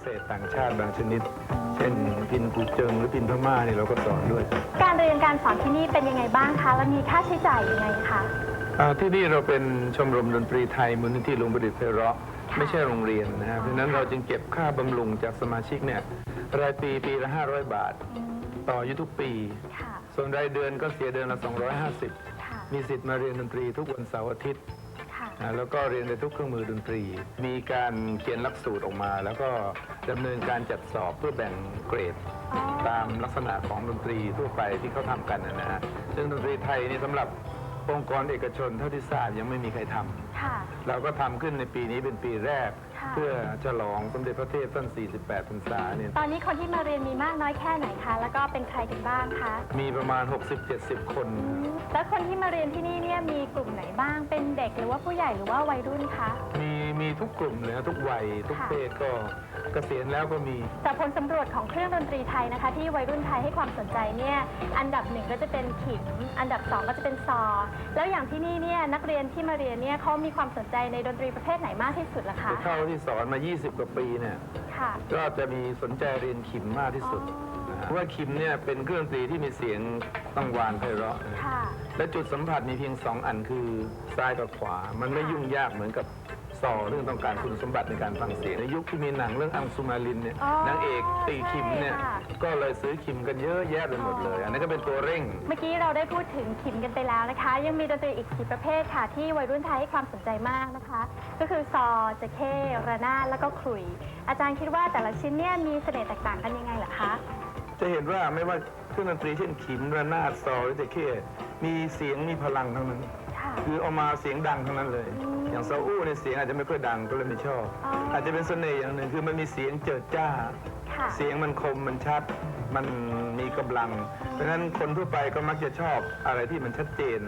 เศษต่างชาติบางชนิด เช่นพินกูเจิงหรือพินพม่านี่เราก็สอนด้วยการเรียนการสอนที่นี่เป็นยังไงบ้างคะ แล้วมีค่าใช้จ่ายยังไงคะอ่าที่นี่เราเป็นชมรมดนตรีไทยมูลนิธิลุงประดิษฐ์ไพเราะห์ไม่ใช่โรงเรียนนะฮะเพราะฉะนั้นเราจึงเก็บค่าบำรุงจากสมาชิกเนี่ยรายปีปีละ 500 บาท ต่ออายุทุกปี ค่ะส่วนรายเดือนก็เสียเดือนละ ค่ะ 250 มีสิทธิ์มาเรียนดนตรีทุกวันเสาร์อาทิตย์ค่ะ นะแล้วก็เรียนในทุกเครื่องมือดนตรี มีการเขียนหลักสูตรออกมา แล้วก็ดำเนินการจัดสอบเพื่อแบ่งเกรดอ๋อตามลักษณะของดนตรีทั่วไปที่เขาทำกันนะฮะซึ่งดนตรีไทยนี่สำหรับองค์กรเอกชนเท่าที่ทราบยังไม่มีใครทำ ค่ะ เราก็ทำขึ้นในปีนี้เป็นปีแรก ค่ะ เพื่อฉลองสมเด็จพระเทพท่าน 48พรรษาเนี่ยตอนนี้คนที่มาเรียนมีมากน้อยแค่ไหนคะ แล้วก็เป็นใครกันบ้างคะมีประมาณ 60-70 คน อืมแล้วคนที่มาเรียนที่นี่เนี่ยมีกลุ่มไหนบ้าง เป็นเด็กหรือว่าผู้ใหญ่หรือว่าวัยรุ่นคะ มีมีทุกกลุ่มเลยนะทุกวัย ทุกค่ะ เพศก็เกษียณแล้วก็มี จากผลสำรวจของเครื่องดนตรีไทยนะคะ ที่วัยรุ่นไทยให้ความสนใจเนี่ยอันดับหนึ่งก็จะเป็นขิม อันดับสองก็จะเป็นซอ แล้วอย่างที่นี่เนี่ยนักเรียนที่มาเรียนเนี่ยเขามีความสนใจในดนตรีประเภทไหนมากที่สุดล่ะคะ เท่าที่สอนมา 20 กว่าปีเนี่ย ค่ะ ก็จะมีสนใจเรียนขิมมากที่สุดนะฮะเพราะว่าขิมเนี่ยเป็นเครื่องดนตรีที่มีเสียงต้องหวานไพเราะนะค่ะ และจุดสัมผัสมีเพียงสองอันคือซ้ายกับขวา มันไม่ยุ่งยากเหมือนกับ ซอเรื่องต้องการคุณสมบัติในการฟังเสียงในยุคที่มีหนังเรื่องอังสุมาลินเนี่ยอ๋อนางเอกตีขิมเนี่ยใช่ค่ะ ก็เลยซื้อขิมกันเยอะแยะไปหมดเลย อันนั้นก็เป็นตัวเร่ง เมื่อกี้เราได้พูดถึงขิมกันไปแล้วนะคะ ยังมีดนตรีอีกสี่ประเภทค่ะ ที่วัยรุ่นไทยให้ความสนใจมากนะคะ ก็คือซอจะเข้ระนาดแล้วก็ขลุยอาจารย์คิดว่าแต่ละชิ้นเนี่ยมีเสน่ห์แตกต่างกันยังไงเหรอคะ จะเห็นว่าไม่ว่าเครื่องดนตรีเช่นขิมระนาดซอหรือเตะเข้มีเสียงมีพลังทั้งนั้น ค่ะคือเอามาเสียงดังทั้งนั้นเลยอืมอย่างซาอู้เนี่ยเสียงอาจจะไม่ค่อยดังก็เลยไม่ชอบอ๋อออาจจะเป็นเสน่ห์อย่างหนึ่งคือมันมีเสียงเจิดจ้า ค่ะ เสียงมันคมมันชัด มันมีกำลัง เพราะฉะนั้นคนทั่วไปก็มักจะชอบอะไรที่มันชัดเจน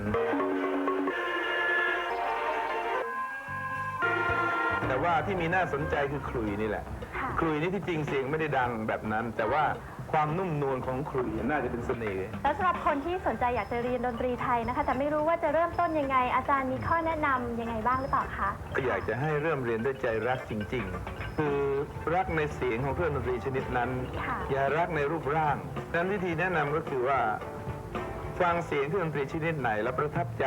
แต่ว่าที่มีน่าสนใจคือขลุ่ยนี่แหละ ค่ะ ขลุ่ยนี่ที่จริงเสียงไม่ได้ดังแบบนั้น แต่ว่า ความนุ่มนวลของขลุ่ยน่าจะเป็นเสน่ห์ แล้วสำหรับคนที่สนใจอยากจะเรียนดนตรีไทยนะคะ แต่ไม่รู้ว่าจะเริ่มต้นยังไง อาจารย์มีข้อแนะนำยังไงบ้างหรือเปล่าคะ ก็อยากจะให้เริ่มเรียนด้วยใจรักจริง ๆ คือรักในเสียงของเครื่องดนตรีชนิดนั้น ค่ะ อย่ารักในรูปร่างดังนั้นวิธีแนะนำก็คือว่า ฟังเสียงเครื่องดนตรีชนิดไหนแล้วประทับใจ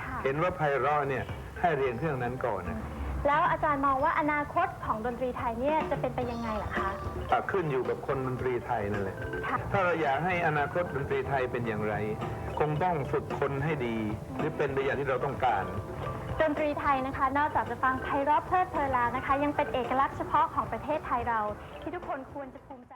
ค่ะ เห็นว่าไพเราะเนี่ยให้เรียนเครื่องนั้นก่อนนะ แล้วอาจารย์มองว่าอนาคตของดนตรีไทยเนี่ยจะเป็นไปยังไงล่ะคะ อะขึ้นอยู่กับคนดนตรีไทยนั่นแหละ ค่ะ ถ้าเราอยากให้อนาคตดนตรีไทยเป็นอย่างไร คงต้องฝึกคนให้ดี หรือเป็นไปอย่างที่เราต้องการ ดนตรีไทยนะคะ นอกจากจะฟังไพเราะเพลิดเพลินแล้วนะคะ ยังเป็นเอกลักษณ์เฉพาะของประเทศไทยเรา ที่ทุกคนควรจะภูมิใจ